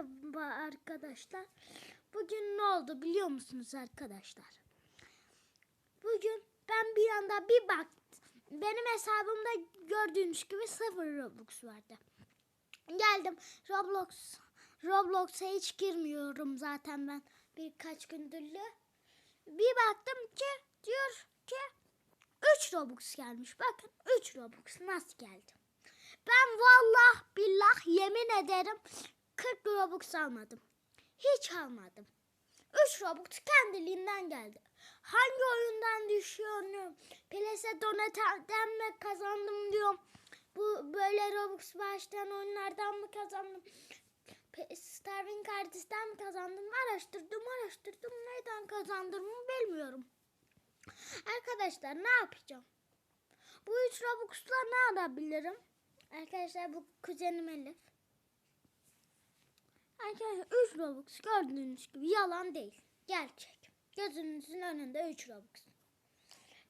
Merhaba arkadaşlar. Bugün ne oldu biliyor musunuz arkadaşlar? Bugün ben bir anda bir baktım. Benim hesabımda gördüğünüz gibi sıfır Robux vardı. Geldim Roblox. Roblox'a hiç girmiyorum zaten ben birkaç gündür. Bir baktım ki diyor ki 3 Robux gelmiş. Bakın 3 Robux nasıl geldi? Ben vallah billah yemin ederim 40 Robux almadım. Hiç almadım. 3 Robux kendiliğinden geldi. Hangi oyundan düşüyorum? Plese Donate'den mi kazandım diyorum. Bu böyle Robux başlayan oyunlardan mı kazandım? Starving Artist'ten mi kazandım? Araştırdım araştırdım. Neden kazandığımı bilmiyorum. Arkadaşlar ne yapacağım? Bu 3 Robux'la ne alabilirim? Arkadaşlar bu kuzenim Elif. Arkadaşlar 3 Robux gördüğünüz gibi yalan değil. Gerçek. Gözünüzün önünde 3 Robux.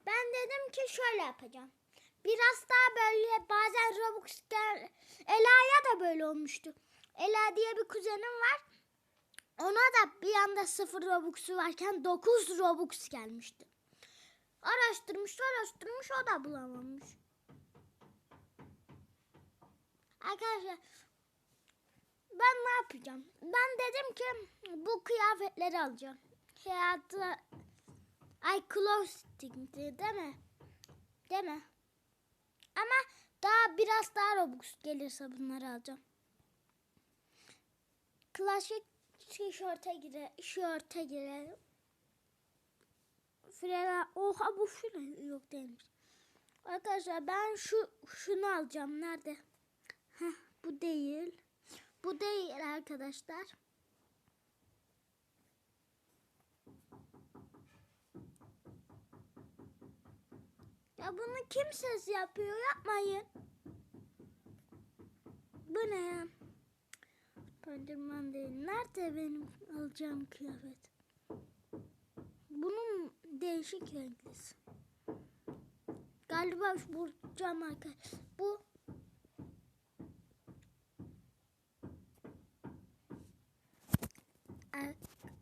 Ben dedim ki şöyle yapacağım. Biraz daha böyle bazen Robux gel Ela'ya da böyle olmuştu. Ela diye bir kuzenim var. Ona da bir anda 0 Robux'u varken 9 Robux gelmişti. Araştırmış araştırmış o da bulamamış. Arkadaşlar ben ne yapacağım? Ben dedim ki bu kıyafetleri alacağım. Hayatı ay clothing değil mi? Değil mi? Ama daha biraz daha Robux gelirse bunları alacağım. Klasik tişörte gire, şörte girelim. Frela, oha bu frela yok değilmiş. Arkadaşlar ben şu şunu alacağım. Nerede? Heh, bu değil. Bu değil arkadaşlar. Ya bunu kim yapıyor? Yapmayın. Bu ne ya? Spiderman değil. Nerede benim alacağım kıyafet? Bunun değişik renklisi. Galiba bulacağım arkadaşlar. Bu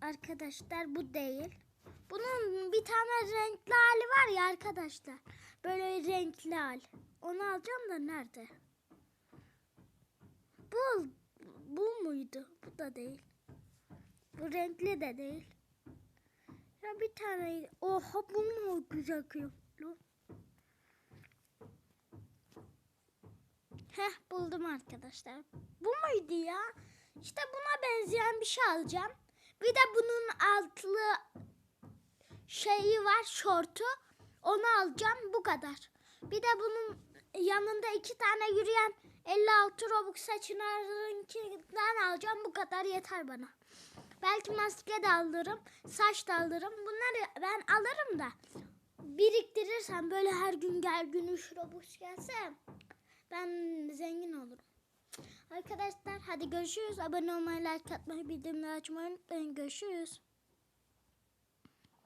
arkadaşlar bu değil. Bunun bir tane renkli hali var ya arkadaşlar. Böyle renkli hal. Onu alacağım da nerede? Bu bu muydu? Bu da değil. Bu renkli de değil. Ya bir tane oha bu mu güzel kıyafetli? Heh buldum arkadaşlar. Bu muydu ya? İşte buna benzeyen bir şey alacağım. Bir de bunun altlı şeyi var şortu. Onu alacağım bu kadar. Bir de bunun yanında iki tane yürüyen 56 Robux saçınlarınkinden alacağım. Bu kadar yeter bana. Belki maske de alırım. Saç da alırım. Bunları ben alırım da. Biriktirirsem böyle her gün gel gün 3 Robux gelse ben zengin olurum. Arkadaşlar hadi görüşürüz. Abone olmayı, like atmayı, bildirimleri açmayı unutmayın. Görüşürüz.